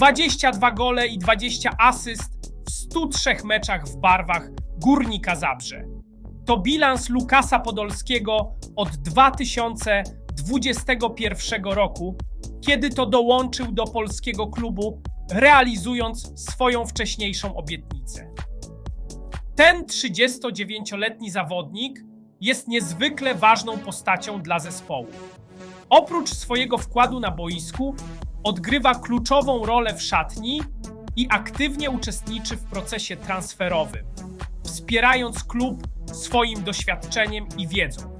22 gole i 20 asyst w 103 meczach w barwach Górnika Zabrze. To bilans Lukasa Podolskiego od 2021 roku, kiedy to dołączył do polskiego klubu, realizując swoją wcześniejszą obietnicę. Ten 39-letni zawodnik jest niezwykle ważną postacią dla zespołu. Oprócz swojego wkładu na boisku, odgrywa kluczową rolę w szatni i aktywnie uczestniczy w procesie transferowym, wspierając klub swoim doświadczeniem i wiedzą.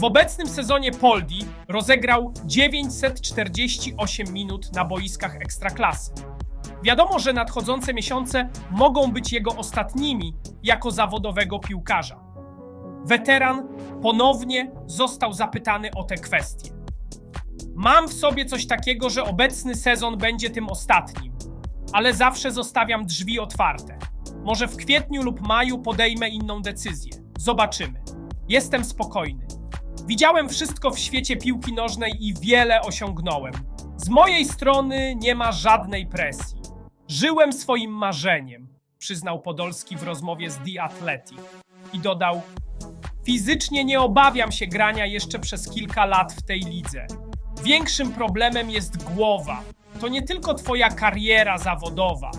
W obecnym sezonie Poldi rozegrał 948 minut na boiskach ekstraklasy. Wiadomo, że nadchodzące miesiące mogą być jego ostatnimi jako zawodowego piłkarza. Weteran ponownie został zapytany o te kwestie. Mam w sobie coś takiego, że obecny sezon będzie tym ostatnim, ale zawsze zostawiam drzwi otwarte. Może w kwietniu lub maju podejmę inną decyzję. Zobaczymy. Jestem spokojny. Widziałem wszystko w świecie piłki nożnej i wiele osiągnąłem. Z mojej strony nie ma żadnej presji. Żyłem swoim marzeniem, przyznał Podolski w rozmowie z The Athletic i dodał: Fizycznie nie obawiam się grania jeszcze przez kilka lat w tej lidze. Większym problemem jest głowa. To nie tylko twoja kariera zawodowa.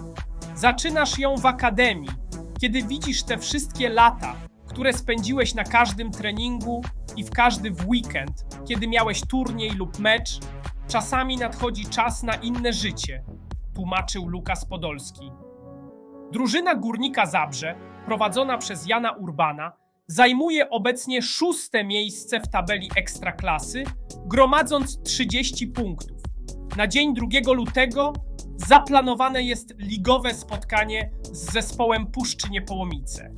Zaczynasz ją w akademii, kiedy widzisz te wszystkie lata, które spędziłeś na każdym treningu i w każdy weekend, kiedy miałeś turniej lub mecz. Czasami nadchodzi czas na inne życie, tłumaczył Lukas Podolski. Drużyna Górnika Zabrze, prowadzona przez Jana Urbana, zajmuje obecnie szóste miejsce w tabeli Ekstraklasy, gromadząc 30 punktów. Na dzień 2 lutego zaplanowane jest ligowe spotkanie z zespołem Puszczy Niepołomice.